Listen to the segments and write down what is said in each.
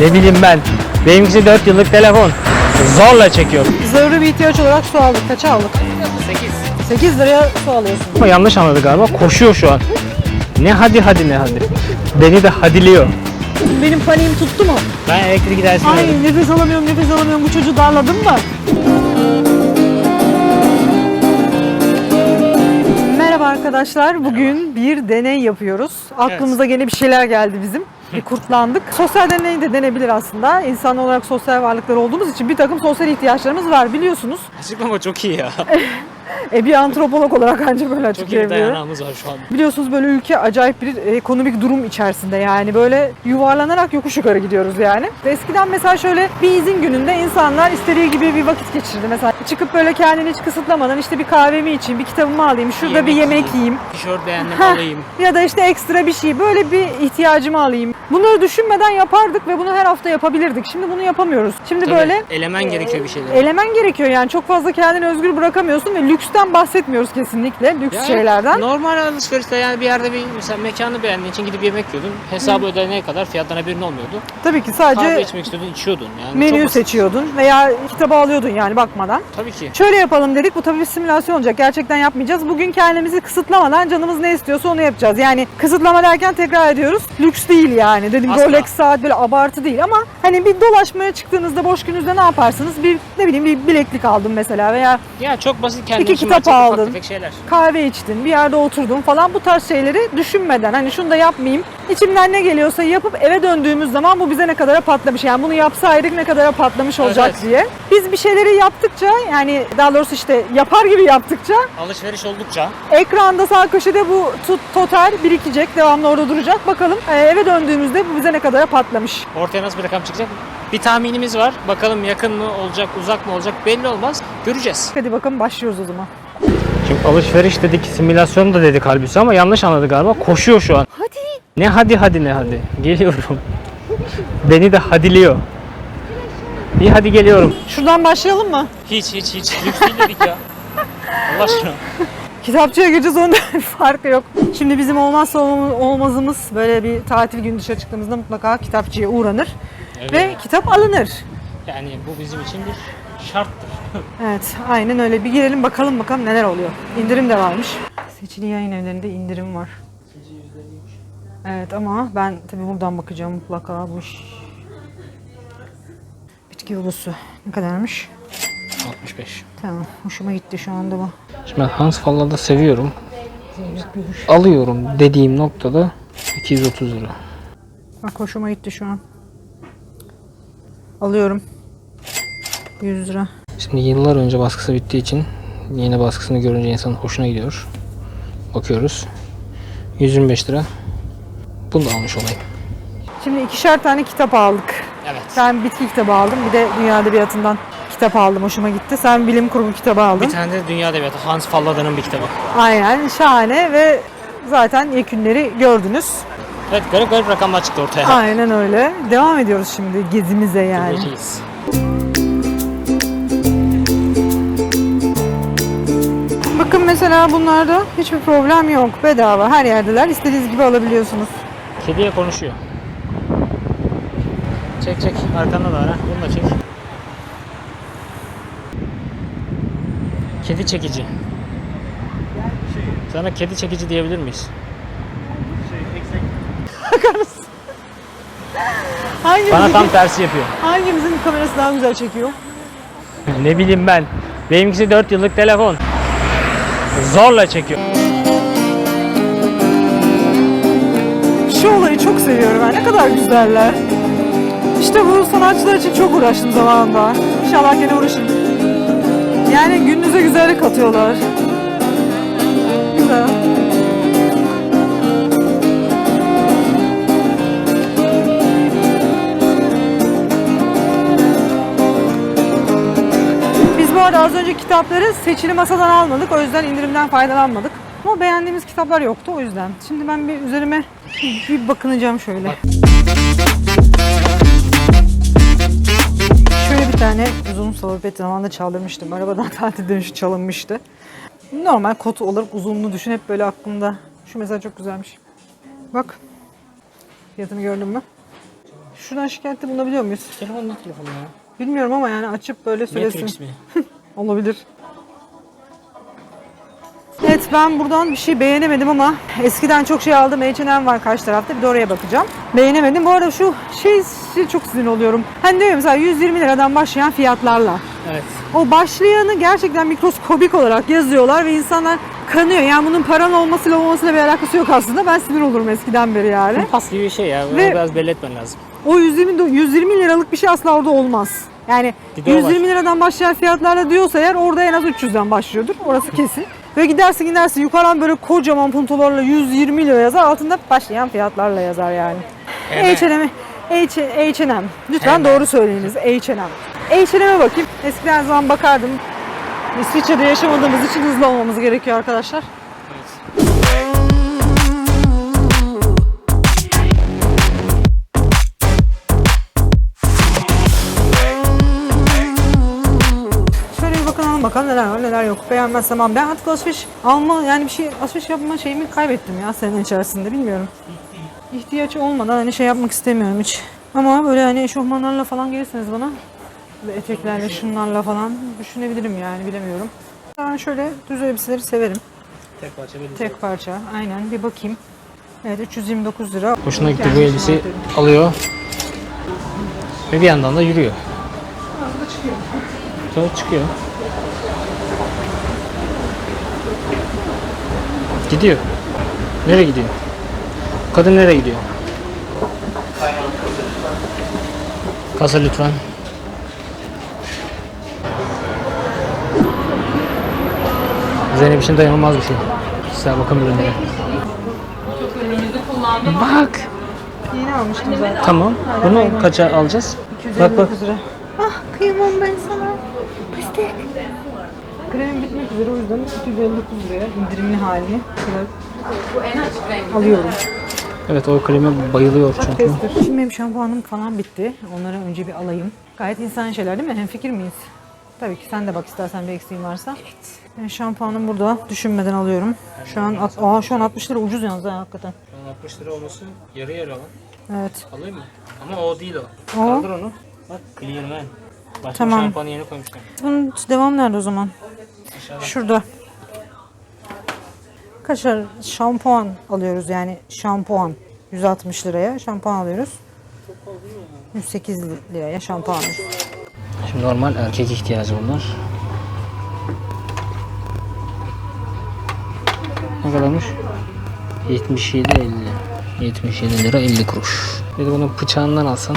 Ne bileyim ben. Benimkisi 4 yıllık telefon. Zorla çekiyorum. Zaruri bir ihtiyaç olarak su aldık. Kaça aldık? 8. 8 liraya su alıyorsun. Ama yanlış anladı galiba. Koşuyor şu an. Ne hadi hadi ne hadi. Beni de hadiliyor. Benim paniğim tuttu mu? Ben elektrik gidersin Ay nefes alamıyorum, nefes alamıyorum. Bu çocuğu darladım mı? Arkadaşlar. Bugün bir deney yapıyoruz. Aklımıza gene bir şeyler geldi bizim. Bir kurtlandık. Sosyal deney de denebilir aslında. İnsan olarak sosyal varlıklar olduğumuz için bir takım sosyal ihtiyaçlarımız var biliyorsunuz. Açıklama çok iyi ya. E bir antropolog olarak ancak böyle Çok iyi açıklayabiliyorum. dayanağımız var şu an. Biliyorsunuz böyle ülke acayip bir ekonomik durum içerisinde yani böyle yuvarlanarak yokuş yukarı gidiyoruz yani. Eskiden mesela şöyle bir izin gününde insanlar istediği gibi bir vakit geçirdi. Mesela çıkıp böyle kendini hiç kısıtlamadan işte bir kahvemi içeyim, bir kitabımı alayım, şurada bir yemek yiyeyim. Tişört beğendim alayım. Ya da işte ekstra bir şey böyle bir ihtiyacımı alayım. Bunları düşünmeden yapardık ve bunu her hafta yapabilirdik. Şimdi bunu yapamıyoruz. Şimdi Tabii, böyle elemen gerekiyor bir şeyler. elemen gerekiyor yani çok fazla kendini özgür bırakamıyorsun ve lüksten bahsetmiyoruz kesinlikle lüks Ya, şeylerden. Normal alışverişte yani bir yerde bir mesela mekanı beğendiğin için gidip yemek yiyordun. Hesabı ödenene kadar fiyattan haberin olmuyordu. Tabii ki Kahve sadece içmek istiyordun, içiyordun. Yani menüyü seçiyordun veya kitabı alıyordun yani bakmadan. Tabii ki. Şöyle yapalım dedik. Bu tabii bir simülasyon olacak. Gerçekten yapmayacağız. Bugün kendimizi kısıtlamadan canımız ne istiyorsa onu yapacağız. Yani kısıtlama derken tekrar ediyoruz. Lüks değil yani. Dedim Asla. Rolex saat böyle abartı değil ama hani bir dolaşmaya çıktığınızda boş gününüzde ne yaparsınız? Bir ne bileyim bir bileklik aldım mesela veya Ya çok basit kendin İki kitap ufak aldın. tefek şeyler. kahve içtin, bir yerde oturdun falan bu tarz şeyleri düşünmeden hani şunu da yapmayayım. İçimden ne geliyorsa yapıp eve döndüğümüz zaman bu bize ne kadara patlamış. Yani bunu yapsaydık ne kadara patlamış olacak Evet. diye. Biz bir şeyleri yaptıkça yani daha doğrusu işte yapar gibi yaptıkça Alışveriş oldukça ekranda sağ köşede bu tut, total birikecek. Devamlı orada duracak. Bakalım e, eve döndüğümüzde bu bize ne kadara patlamış. ortaya nasıl bir rakam çıkacak? Bir tahminimiz var. Bakalım yakın mı olacak, uzak mı olacak belli olmaz. Göreceğiz. Hadi bakalım başlıyoruz o zaman. Şimdi alışveriş dedik, simülasyon da dedik halbuki ama yanlış anladı galiba. Koşuyor şu an. Hadi. Ne hadi hadi ne hadi. Geliyorum. Beni de hadiliyor. İyi hadi geliyorum. Şuradan başlayalım mı? Hiç hiç hiç. Lüks değil dedik ya. Allah aşkına. Kitapçıya gireceğiz onda bir farkı yok. Şimdi bizim olmazsa olmaz- olmazımız böyle bir tatil günü dışarı çıktığımızda mutlaka kitapçıya uğranır Evet. ve kitap alınır. Yani bu bizim için bir şarttır. Evet aynen öyle. Bir girelim bakalım bakalım neler oluyor. İndirim de varmış. Seçili yayın evlerinde indirim var. Evet ama ben tabii buradan bakacağım mutlaka bu iş. Bitki yolusu ne kadarmış? 65. Tamam hoşuma gitti şu anda bu. Şimdi ben Hans Falla'da seviyorum. Alıyorum dediğim noktada 230 lira. Bak hoşuma gitti şu an. Alıyorum. 100 lira. Şimdi yıllar önce baskısı bittiği için yeni baskısını görünce insanın hoşuna gidiyor. Bakıyoruz. 125 lira. Bunu da almış olayım. Şimdi ikişer tane kitap aldık. Evet. Ben bitki kitabı aldım. Bir de Dünya Edebiyatı'ndan kitap aldım. Hoşuma gitti. Sen bilim kurgu kitabı aldın. Bir tane de Dünya Edebiyatı Hans Fallada'nın bir kitabı. Aynen şahane ve zaten yekünleri gördünüz. Evet garip garip rakamlar çıktı ortaya. Aynen öyle. Devam ediyoruz şimdi gezimize yani. Göreceğiz. Bakın mesela bunlarda hiçbir problem yok. Bedava her yerdeler. İstediğiniz gibi alabiliyorsunuz. Kediye konuşuyor. Çek çek. Arkanda da var ha. Bunu da çek. Kedi çekici. Sana kedi çekici diyebilir miyiz? Hangimizin, Bana tam tersi yapıyor. hangimizin kamerası daha güzel çekiyor? Ne bileyim ben. Benimkisi 4 yıllık telefon. Zorla çekiyor. Şu olayı çok seviyorum ben. Ne kadar güzeller. İşte bu sanatçılar için çok uğraştım zamanında. İnşallah gene uğraşırım. Yani gününüze güzellik katıyorlar. Az önce kitapları seçili masadan almadık. O yüzden indirimden faydalanmadık. Ama beğendiğimiz kitaplar yoktu o yüzden. Şimdi ben bir üzerime bir bakınacağım şöyle. Şöyle bir tane uzun salopet zamanında çaldırmıştım. Arabadan tatil dönüşü çalınmıştı. Normal kot olarak uzunluğu düşün hep böyle aklımda. Şu mesela çok güzelmiş. Bak. Fiyatını gördün mü? Şuradan şikayette bulunabiliyor muyuz? Telefon ne telefonu ya? Bilmiyorum ama yani açıp böyle söylesin. Matrix mi? Olabilir. Evet ben buradan bir şey beğenemedim ama eskiden çok şey aldım. H&M var karşı tarafta bir de oraya bakacağım. Beğenemedim. Bu arada şu şey çok sinir oluyorum. Hani diyorum mesela 120 liradan başlayan fiyatlarla. Evet. O başlayanı gerçekten mikroskobik olarak yazıyorlar ve insanlar kanıyor. Yani bunun paran olmasıyla olmamasıyla bir alakası yok aslında. Ben sinir olurum eskiden beri yani. Pas gibi bir şey ya. Ve- biraz belli etmen lazım. O 120, do- 120 liralık bir şey asla orada olmaz. Yani o 120 liradan başlayan fiyatlarla diyorsa eğer orada en az 300'den başlıyordur. Orası kesin. Ve gidersin gidersin yukarıdan böyle kocaman puntolarla 120 lira yazar. Altında başlayan fiyatlarla yazar yani. H&M. H&M. Lütfen doğru söyleyiniz. H&M. H&M'e bakayım. Eskiden zaman bakardım. İsviçre'de yaşamadığımız için hızlı olmamız gerekiyor arkadaşlar. Bakalım neler var neler yok. Beğenmezsem ben artık alışveriş alma yani bir şey alışveriş yapma şeyimi kaybettim ya senin içerisinde bilmiyorum. İhtiyaç olmadan hani şey yapmak istemiyorum hiç. Ama böyle hani eşofmanlarla falan gelirseniz bana ve eteklerle şunlarla falan düşünebilirim yani bilemiyorum. Ben şöyle düz elbiseleri severim. Tek parça belli. Tek parça aynen bir bakayım. Evet 329 lira. Hoşuna gitti bu elbise alıyor. Ve bir yandan da yürüyor. Sonra çıkıyor. Gidiyor. Nereye gidiyor? Kadın nereye gidiyor? Kasa lütfen. Zeynep için dayanılmaz bir şey. Size bakın ürünlere. Bak. Yeni almıştım zaten. Tamam. Bunu kaça alacağız? Bak bak. 259 lira. Ah kıyamam ben sana. Pıstık. Krem bitmek üzere o yüzden 259 liraya indirimli halini alıyorum. Evet o kreme bayılıyor çünkü. Şimdi benim şampuanım falan bitti. Onları önce bir alayım. Gayet insan şeyler değil mi? Hem fikir miyiz? Tabii ki sen de bak istersen bir eksiğin varsa. Evet. Ben şampuanım burada. Düşünmeden alıyorum. Şu an at- Aa, şu an 60 lira ucuz yalnız ha, hakikaten. 60 lira olması yarı yarı ama. Evet. Alayım mı? Ama o değil o. O? Kaldır onu. Bak Clear Man. Başka Tamam. şampuanı yeni koymuşlar. Bunun devam nerede o zaman? Şurada. Kaçar şampuan alıyoruz yani şampuan 160 liraya şampuan alıyoruz. 108 liraya şampuan. Şimdi normal erkek ihtiyacı bunlar. Ne kadarmış? 77.50 77 lira 50 kuruş. Bir de bunu bıçağından alsan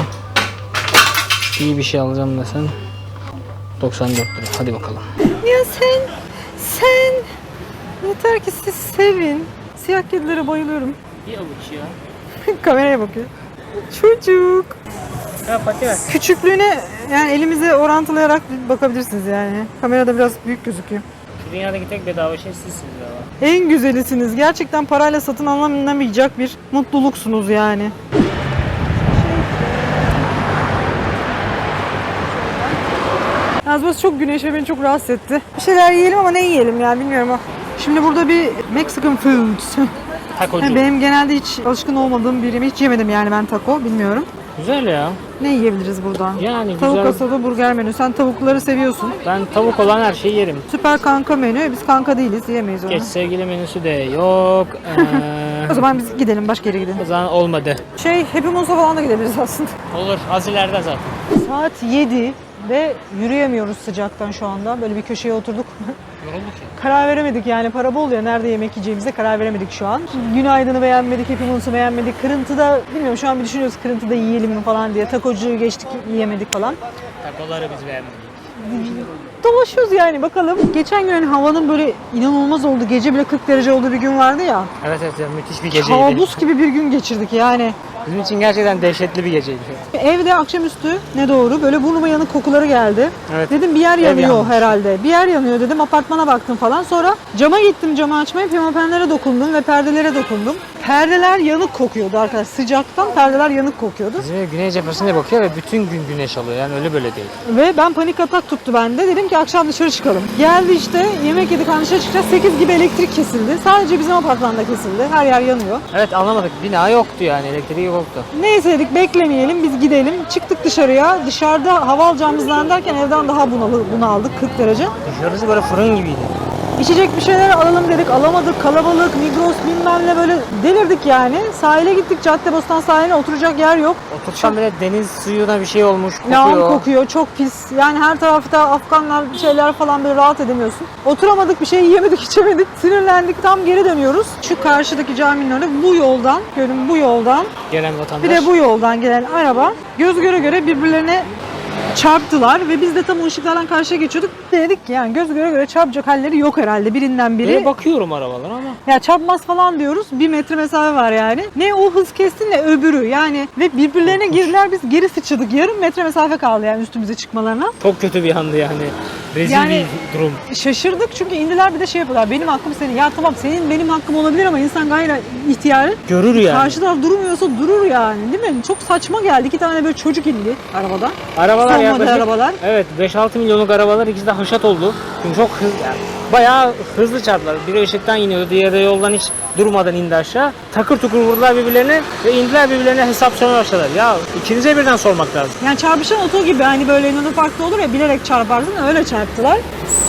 iyi bir şey alacağım desen 94 lira. Hadi bakalım. Ya sen, sen yeter ki siz sevin. Siyah kedilere bayılıyorum. Bir avuç ya. Kameraya bakıyor. Çocuk. Ya pati ver. Küçüklüğüne yani elimize orantılayarak bakabilirsiniz yani. Kamerada biraz büyük gözüküyor. Dünyadaki tek bedava şey sizsiniz ama. En güzelisiniz. Gerçekten parayla satın alınamayacak bir mutluluksunuz yani. Yalnız burası çok güneş ve beni çok rahatsız etti. Bir şeyler yiyelim ama ne yiyelim yani bilmiyorum. Şimdi burada bir Mexican food. Takocu. Yani benim genelde hiç alışkın olmadığım bir yemeği hiç yemedim yani ben taco bilmiyorum. Güzel ya. Ne yiyebiliriz buradan? Yani Tavuk güzel. asado burger menü. Sen tavukları seviyorsun. Ben tavuk olan her şeyi yerim. Süper kanka menü. Biz kanka değiliz. Yiyemeyiz onu. Geç sevgili menüsü de yok. Ee, O zaman biz gidelim. Başka yere gidelim. o zaman olmadı. Şey Happy Moons'a falan da gidebiliriz aslında. Olur az ileride zaten. Saat 7 ve yürüyemiyoruz sıcaktan şu anda. Böyle bir köşeye oturduk. Yorulduk ya. karar veremedik yani para bol ya nerede yemek yiyeceğimize karar veremedik şu an. Günaydın'ı beğenmedik, Happy Moons'u beğenmedik. Kırıntıda bilmiyorum şu an bir düşünüyoruz kırıntıda yiyelim mi falan diye. Takocuyu geçtik yiyemedik falan. Takoları biz beğenmedik. Dolaşıyoruz yani bakalım. Geçen gün hani havanın böyle inanılmaz olduğu, gece bile 40 derece olduğu bir gün vardı ya. Evet evet müthiş bir geceydi. Kabus gibi bir gün geçirdik yani. Bizim için gerçekten dehşetli bir geceydi. Evde akşamüstü ne doğru böyle burnuma yanık kokuları geldi. Evet. Dedim bir yer Ev yanıyor yanmış. herhalde. Bir yer yanıyor dedim apartmana baktım falan. Sonra cama gittim camı açmaya pimapenlere dokundum ve perdelere dokundum. Perdeler yanık kokuyordu arkadaşlar. Sıcaktan perdeler yanık kokuyordu. Bizim ev güney cephesine bakıyor ve bütün gün güneş alıyor. Yani öyle böyle değil. Ve ben panik atak tuttu bende. Dedim ki akşam dışarı çıkalım. Geldi işte yemek yedik hani dışarı çıkacağız. 8 gibi elektrik kesildi. Sadece bizim apartmanda kesildi. Her yer yanıyor. Evet anlamadık. Bina yoktu yani. Elektriği koktu. Neyse dedik beklemeyelim biz gidelim. Çıktık dışarıya. Dışarıda hava alacağımızdan derken evden daha bunalı, bunaldık 40 derece. Dışarısı böyle fırın gibiydi. İçecek bir şeyler alalım dedik alamadık. Kalabalık, Migros bilmem ne böyle delirdik yani. Sahile gittik Caddebostan sahiline oturacak yer yok. Otursam bile deniz suyuna bir şey olmuş kokuyor. Lağım kokuyor çok pis. Yani her tarafta Afganlar bir şeyler falan böyle rahat edemiyorsun. Oturamadık bir şey yiyemedik içemedik. Sinirlendik tam geri dönüyoruz. Şu karşıdaki caminin önü bu yoldan, gölün bu yoldan Gelen vatandaş. bir de bu yoldan gelen araba göz göre göre birbirlerine çarptılar ve biz de tam o ışıklardan karşıya geçiyorduk. Dedik ki yani göz göre göre çarpacak halleri yok herhalde birinden biri. Böyle bakıyorum arabalara ama. Ya çarpmaz falan diyoruz. Bir metre mesafe var yani. Ne o hız kesti ne öbürü yani. Ve birbirlerine girdiler biz geri sıçradık. Yarım metre mesafe kaldı yani üstümüze çıkmalarına. Çok kötü bir andı yani. Rezil Yani- bir durum. Şaşırdık çünkü indiler bir de şey yapıyorlar. Benim hakkım senin. Ya tamam senin benim hakkım olabilir ama insan gayri ihtiyarı. Görür yani. Karşı taraf durmuyorsa durur yani değil mi? Çok saçma geldi. İki tane böyle çocuk indi arabadan. Arabalar Son yaklaşık. arabalar. Evet 5-6 milyonluk arabalar ikisi de haşat oldu. Çünkü çok hızlı yani bayağı hızlı çarptılar. Biri ışıktan iniyordu, diğeri de yoldan hiç durmadan indi aşağı. Takır tukur vurdular birbirlerine ve indiler birbirlerine hesap sormaya başladılar. Ya ikinize birden sormak lazım. Yani çarpışan oto gibi hani böyle Luna Park'ta olur ya bilerek çarparsın öyle çarptılar.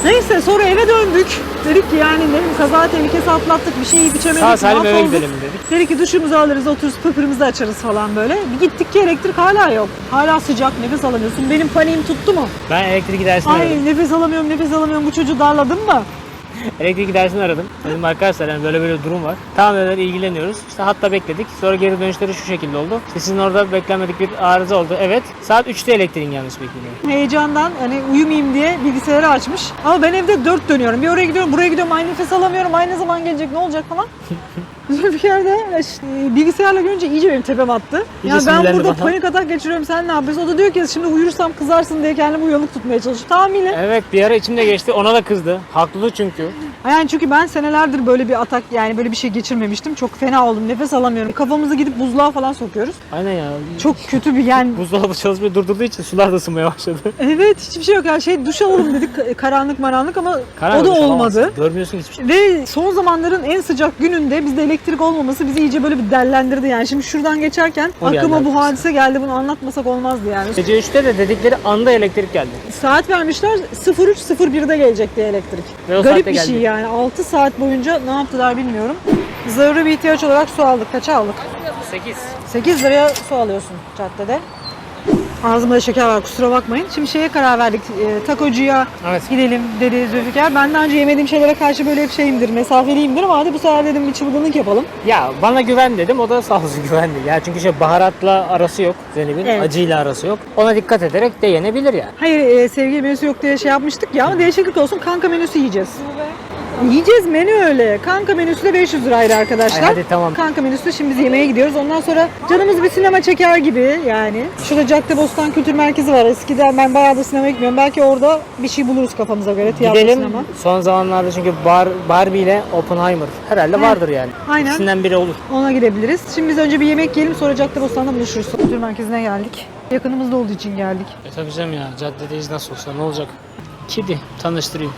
Neyse sonra eve döndük. Dedik ki yani ne kaza tehlikesi atlattık bir şey yiyip içemedik. Sağ salim eve gidelim dedik. Dedik ki duşumuzu alırız otururuz pıpırımızı açarız falan böyle. Bir gittik ki elektrik hala yok. Hala sıcak nefes alamıyorsun. Benim paniğim tuttu mu? Ben elektrik gidersini aradım. Ay nefes alamıyorum nefes alamıyorum bu çocuğu darladım mı? Elektrik gidersini aradım. Dedim arkadaşlar yani böyle böyle durum var. Tamam dediler ilgileniyoruz. İşte hatta bekledik. Sonra geri dönüşleri şu şekilde oldu. İşte sizin orada beklenmedik bir arıza oldu. Evet. Saat 3'te elektriğin gelmesi bekleniyor. Heyecandan hani uyumayayım diye bilgisayarı açmış. Ama ben evde dört dönüyorum. Bir oraya gidiyorum buraya gidiyorum aynı nefes alamıyorum. Aynı zaman gelecek ne olacak falan. Zülfikar da işte, bilgisayarla görünce iyice benim tepem attı. İyice ya ben burada bana. panik atak geçiriyorum sen ne yapıyorsun? O da diyor ki şimdi uyursam kızarsın diye kendimi uyanık tutmaya çalışıyor. Tahminen. Evet bir ara içimde geçti. Ona da kızdı. Haklı çünkü. Yani çünkü ben senelerdir böyle bir atak yani böyle bir şey geçirmemiştim. Çok fena oldum. Nefes alamıyorum. Kafamızı gidip buzluğa falan sokuyoruz. Aynen ya. Çok kötü bir yani. Buzdolabı çalışmayı durdurduğu için sular da ısınmaya başladı. Evet hiçbir şey yok. Yani şey duş alalım dedik karanlık maranlık ama Karanlık o da duş olmadı. alamazsın. Görmüyorsun hiçbir şey. Ve son zamanların en sıcak gününde bizde elektrik olmaması bizi iyice böyle bir dellendirdi yani. Şimdi şuradan geçerken O aklıma bu aklıma. hadise geldi bunu anlatmasak olmazdı yani. Gece 3'te de dedikleri anda elektrik geldi. Saat vermişler 03.01'de gelecek diye elektrik. Ve o Garip saatte bir şey geldi. Yani 6 saat boyunca ne yaptılar bilmiyorum. Zaruri bir ihtiyaç olarak su aldık. Kaça aldık? 8. 8 liraya su alıyorsun caddede. Ağzımda şeker var kusura bakmayın. Şimdi şeye karar verdik. E, takocuya Evet. gidelim dedi Zülfikar. Ben daha önce yemediğim şeylere karşı böyle hep şeyimdir, mesafeliyimdir ama hadi bu sefer dedim bir çılgınlık yapalım. Ya bana güven dedim. O da sağ olsun güvendi. Ya çünkü şey baharatla arası yok Zeynep'in. Evet. Acıyla arası yok. Ona dikkat ederek de yenebilir yani. Hayır e, sevgili menüsü yok diye şey yapmıştık ya ama değişiklik olsun kanka menüsü yiyeceğiz. Yiyeceğiz menü öyle. Kanka menüsü de 500 liraydı arkadaşlar. Ay hadi tamam. Kanka menüsü de şimdi biz yemeğe gidiyoruz. Ondan sonra canımız bir sinema çeker gibi yani. Şurada Caddebostan Kültür Merkezi var. Eskiden ben bayağı da sinemaya gitmiyorum. Belki orada bir şey buluruz kafamıza göre. Tiyatro Gidelim. sinema. Son zamanlarda çünkü Bar, Barbie ile Oppenheimer herhalde vardır yani. Aynen. İkisinden biri olur. Ona gidebiliriz. Şimdi biz önce bir yemek yiyelim sonra Caddebostan'da buluşuruz. Kültür Merkezi'ne geldik. Yakınımızda olduğu için geldik. E tabii canım ya caddedeyiz nasıl olsa ne olacak? Kedi tanıştırayım.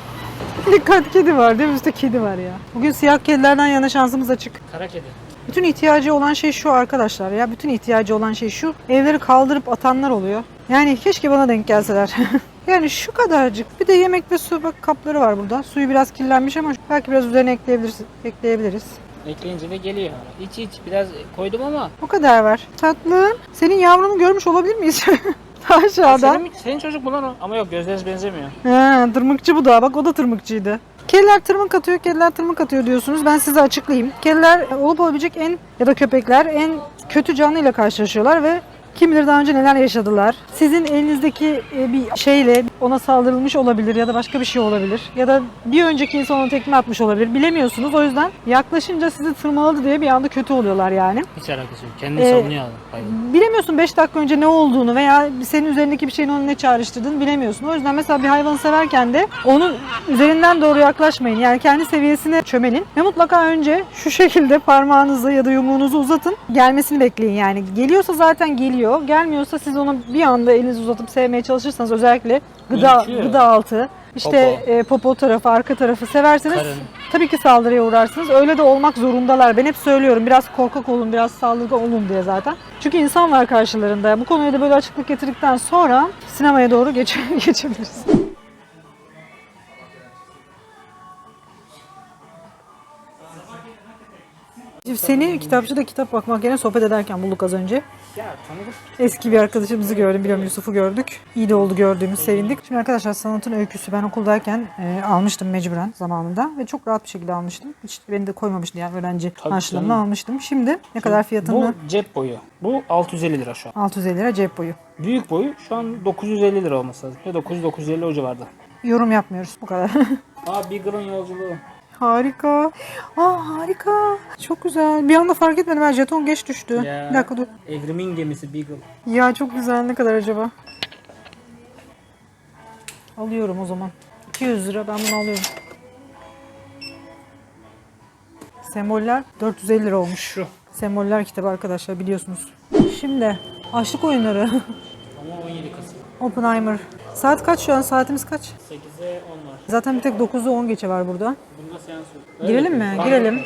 Dikkat kedi var değil mi? Üstte kedi var ya. Bugün siyah kedilerden yana şansımız açık. Kara kedi. Bütün ihtiyacı olan şey şu arkadaşlar ya. Bütün ihtiyacı olan şey şu. Evleri kaldırıp atanlar oluyor. Yani keşke bana denk gelseler. yani şu kadarcık. Bir de yemek ve su bak kapları var burada. Suyu biraz kirlenmiş ama belki biraz üzerine ekleyebiliriz. ekleyebiliriz. Ekleyince de geliyor. İç iç biraz koydum ama. O kadar var. Tatlım. Senin yavrunu görmüş olabilir miyiz? Aşağıda. Senin, senin çocuk lan o? Ama yok gözleriniz benzemiyor. He, tırmıkçı bu da. Bak o da tırmıkçıydı. Kediler tırmık atıyor, kediler tırmık atıyor diyorsunuz. Ben size açıklayayım. Kediler olup olabilecek en ya da köpekler en kötü canlıyla karşılaşıyorlar ve kim bilir daha önce neler yaşadılar. Sizin elinizdeki e, bir şeyle ona saldırılmış olabilir ya da başka bir şey olabilir. Ya da bir önceki insan ona tekme atmış olabilir. Bilemiyorsunuz. O yüzden yaklaşınca sizi tırmaladı diye bir anda kötü oluyorlar yani. Hiç alakası yok. Kendini Ee, savunuyor adam. Hayvan. Bilemiyorsun 5 dakika önce ne olduğunu veya senin üzerindeki bir şeyin onu ne çağrıştırdığını bilemiyorsun. O yüzden mesela bir hayvanı severken de onun üzerinden doğru yaklaşmayın. Yani kendi seviyesine çömelin ve mutlaka önce şu şekilde parmağınızı ya da yumruğunuzu uzatın. Gelmesini bekleyin yani. Geliyorsa zaten geliyor. Geliyor. Gelmiyorsa siz onu bir anda elinizi uzatıp sevmeye çalışırsanız özellikle gıda Ürküyor. gıda altı, işte Popo. e, popo tarafı, arka tarafı severseniz Karın. tabii ki saldırıya uğrarsınız. Öyle de olmak zorundalar. Ben hep söylüyorum biraz korkak olun, biraz saldırgan olun diye zaten. Çünkü insan var karşılarında. Bu konuya da böyle açıklık getirdikten sonra sinemaya doğru geç geçebiliriz. Seni kitapçıda kitap bakmak yerine sohbet ederken bulduk az önce. Eski bir arkadaşımızı gördüm. Biliyorum Yusuf'u gördük. İyi de oldu gördüğümüz sevindik. Şimdi arkadaşlar sanatın öyküsü ben okuldayken e, almıştım mecburen zamanında. Ve çok rahat bir şekilde almıştım. Hiç beni de koymamıştı yani öğrenci Tabii canım. almıştım. Şimdi ne kadar fiyatını? Bu cep boyu. Bu 650 lira şu an. 650 lira cep boyu. Büyük boyu şu an 950 lira olması lazım. Ya 900-950 o civarda. Yorum yapmıyoruz bu kadar. Aa Beagle'ın yolculuğu. Harika. Aa harika. Çok güzel. Bir anda fark etmedim ben jeton geç düştü. Ya. Bir dakika dur. Evrimin gemisi Beagle. Ya çok güzel ne kadar acaba? Alıyorum o zaman. 200 lira ben bunu alıyorum. Semboller 450 lira olmuş. Şu. Semboller kitabı arkadaşlar biliyorsunuz. Şimdi açlık oyunları. Ama 17 Kasım. Oppenheimer. Saat kaç şu an? Saatimiz kaç? 8'e 10 var. Zaten bir tek 9'u 10 geçe var burada. Bunda seans yok. Girelim mi? Girelim.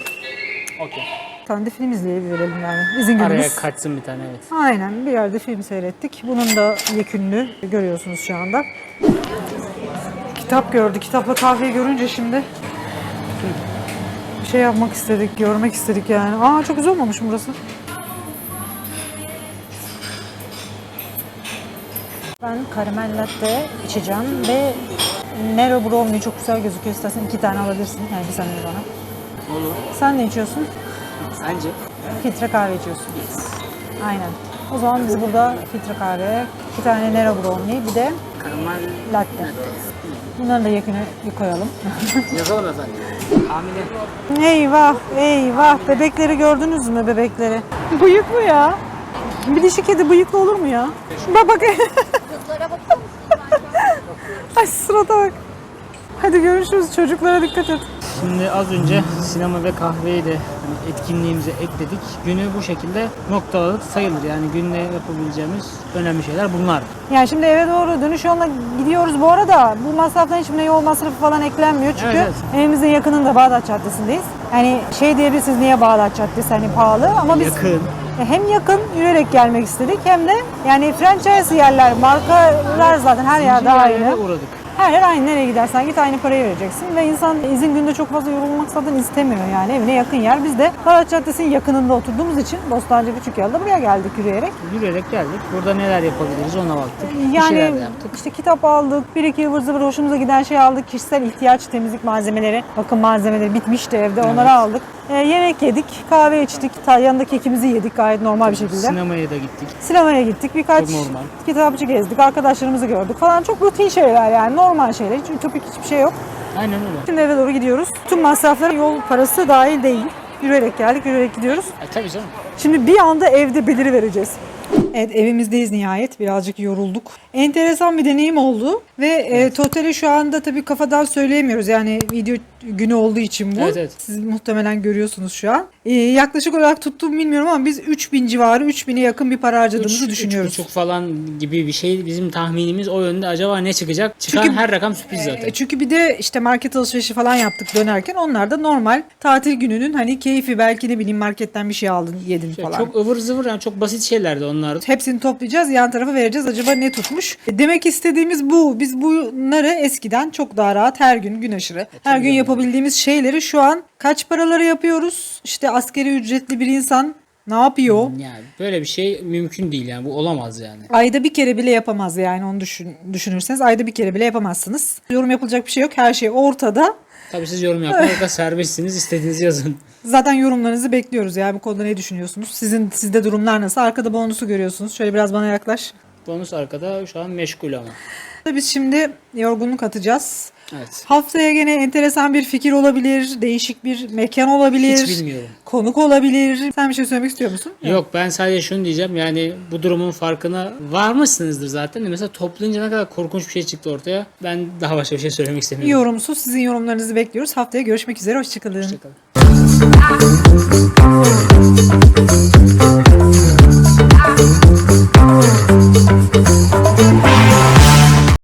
Okey. Bir tane de film izleyebilelim yani. İzin günümüz. Araya kaçsın bir tane evet. Aynen bir yerde film seyrettik. Bunun da yekününü görüyorsunuz şu anda. Kitap gördü. Kitapla kahveyi görünce şimdi bir şey yapmak istedik, görmek istedik yani. Aa çok güzel olmamış mı burası? Ben karamel latte içeceğim ve Nero Brownie çok güzel gözüküyor. İstersen iki tane alabilirsin. Yani bir saniye bana. Olur. Sen ne içiyorsun? Sence? Filtre kahve içiyorsun. Aynen. O zaman biz burada filtre kahve, iki tane Nero Brownie, bir de Karamel latte. Bunları da yakını bir koyalım. yazalım efendim. Hamile. eyvah, eyvah. Bebekleri gördünüz mü bebekleri? Bıyık mı ya? Bir dişi kedi bıyıklı olur mu ya? Bak bak. Ay surata bak. Hadi görüşürüz. Çocuklara dikkat et. Şimdi az önce sinema ve kahveyi de hani etkinliğimize ekledik. Günü bu şekilde noktaladık sayılır. Yani günde yapabileceğimiz önemli şeyler bunlar. Yani şimdi eve doğru dönüş yoluna gidiyoruz. Bu arada bu masraftan hiçbir yol masrafı falan eklenmiyor. Çünkü Evet, evimizin yakınında Bağdat Caddesi'ndeyiz. Hani şey diyebilirsiniz niye Bağdat Caddesi hani pahalı ama biz Yakın. Hem yakın yürüyerek gelmek istedik hem de yani franchise yerler, markalar zaten her yerde Zincir yerlere aynı. uğradık. Her yer aynı. Nereye gidersen git aynı parayı vereceksin. Ve insan izin günde çok fazla yorulmak zaten istemiyor yani. Evine yakın yer. Biz de Bağdat Caddesi'nin yakınında oturduğumuz için Bostancı Küçükyol'da buraya geldik yürüyerek. Yürüyerek geldik. Burada neler yapabiliriz ona baktık. Yani de yaptık. işte kitap aldık, bir iki ıvır zıvır hoşumuza giden şey aldık. Kişisel ihtiyaç temizlik malzemeleri, bakım malzemeleri bitmişti evde onları aldık. Ee, yemek yedik, kahve içtik, yanında kekimizi yedik gayet normal bir şekilde. Sinemaya da gittik. Sinemaya gittik, birkaç kitapçı gezdik, arkadaşlarımızı gördük falan. Çok rutin şeyler yani normal şeyler, hiç ütopik hiçbir şey yok. Aynen öyle. Şimdi eve doğru gidiyoruz. Tüm masraflara yol parası dahil değil. Yürüyerek geldik, yürüyerek gidiyoruz. E, tabii canım. Şimdi bir anda evde beliri vereceğiz. Evet evimizdeyiz nihayet. Birazcık yorulduk. Enteresan bir deneyim oldu. Ve e, totali şu anda tabii kafadan söyleyemiyoruz. Yani video günü olduğu için bu. Evet, evet. Siz muhtemelen görüyorsunuz şu an. E, yaklaşık olarak tuttuğumu bilmiyorum ama biz 3000 civarı 3000'e yakın bir para harcadığımızı Üç- düşünüyoruz. üç buçuk falan gibi bir şey bizim tahminimiz o yönde. Acaba ne çıkacak? Çıkan Çünkü- her rakam sürpriz zaten. E, Çünkü bir de işte market alışverişi falan yaptık dönerken onlar da normal tatil gününün hani keyfi belki ne bileyim marketten bir şey aldın yedin Şey, falan. çok ıvır zıvır yani çok basit şeylerdi onlar. Hepsini toplayacağız, yan tarafa vereceğiz. Acaba ne tutmuş? E, Demek istediğimiz bu. Biz bunları eskiden çok daha rahat her gün gün aşırı, her gün yapabildiğimiz şeyleri şu an kaç paralara yapıyoruz? İşte askeri ücretli bir insan ne yapıyor? Yani böyle bir şey mümkün değil yani bu olamaz yani. Ayda bir kere bile yapamaz yani onu düşün, düşünürseniz ayda bir kere bile yapamazsınız. Yorum yapılacak bir şey yok. Her şey ortada. Tabii siz yorum yapmakta serbestsiniz. istediğinizi yazın. Zaten yorumlarınızı bekliyoruz ya. Bu konuda ne düşünüyorsunuz? Sizin sizde durumlar nasıl? Arkada bonusu görüyorsunuz. Şöyle biraz bana yaklaş. Bonus arkada şu an meşgul ama. Biz şimdi yorgunluk atacağız. Evet. Haftaya gene enteresan bir fikir olabilir, değişik bir mekan olabilir, Hiç bilmiyorum. konuk olabilir. Sen bir şey söylemek istiyor musun? Yok ben sadece şunu diyeceğim yani bu durumun farkına varmışsınızdır zaten mesela toplayınca ne kadar korkunç bir şey çıktı ortaya. Ben daha başka bir şey söylemek istemiyorum. Yorumsuz sizin yorumlarınızı bekliyoruz. Haftaya görüşmek üzere. Hoşçakalın. Hoşçakalın.